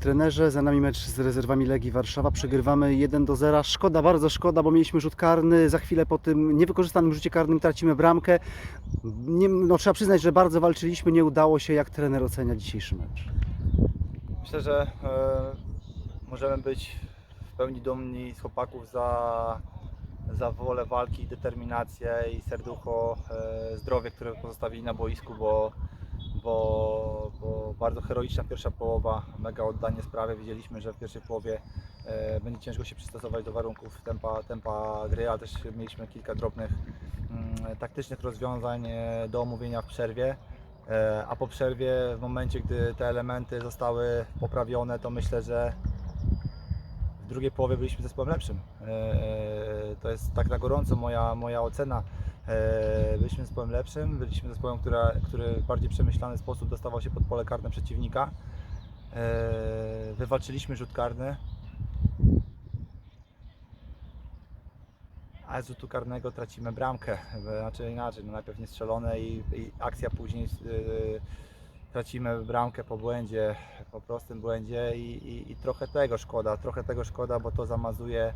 Trenerze, za nami mecz z rezerwami Legii Warszawa. Przegrywamy 1 do 0. Szkoda, bardzo szkoda, bo mieliśmy rzut karny. Za chwilę po tym niewykorzystanym rzucie karnym tracimy bramkę. Nie, no, trzeba przyznać, że bardzo walczyliśmy. Nie udało się. Jak trener ocenia dzisiejszy mecz? Myślę, że e, możemy być w pełni dumni z chłopaków za, za wolę walki, determinację i serducho, e, zdrowie, które pozostawili na boisku, bo, bo, bardzo heroiczna pierwsza połowa, mega oddanie sprawy. Widzieliśmy, że w pierwszej połowie e, będzie ciężko się przystosować do warunków tempa, tempa gry, ale też mieliśmy kilka drobnych mm, taktycznych rozwiązań e, do omówienia w przerwie. E, A po przerwie, w momencie, gdy te elementy zostały poprawione, to myślę, że w drugiej połowie byliśmy zespołem lepszym. E, To jest tak na gorąco moja, moja ocena. E, Byliśmy zespołem lepszym, byliśmy zespołem, która, który w bardziej przemyślany sposób dostawał się pod pole karne przeciwnika. E, Wywalczyliśmy rzut karny. A z rzutu karnego tracimy bramkę, znaczy inaczej, no najpierw niestrzelone i, i akcja później yy, tracimy bramkę po błędzie, po prostym błędzie i, i, i trochę tego szkoda, trochę tego szkoda, bo to zamazuje,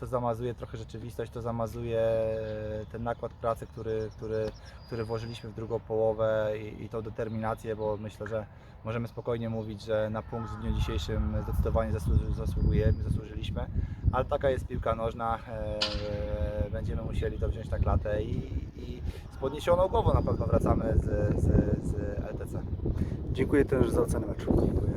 to zamazuje trochę rzeczywistość, to zamazuje e, ten nakład pracy, który, który, który włożyliśmy w drugą połowę i, i tą determinację, bo myślę, że możemy spokojnie mówić, że na punkt w dniu dzisiejszym zdecydowanie zasłu- zasługujemy, zasłużyliśmy, ale taka jest piłka nożna, e, będziemy musieli to wziąć na klatę i, i z podniesioną głową na pewno wracamy z, z, z LTC. Dziękuję trenerze za ocenę meczu.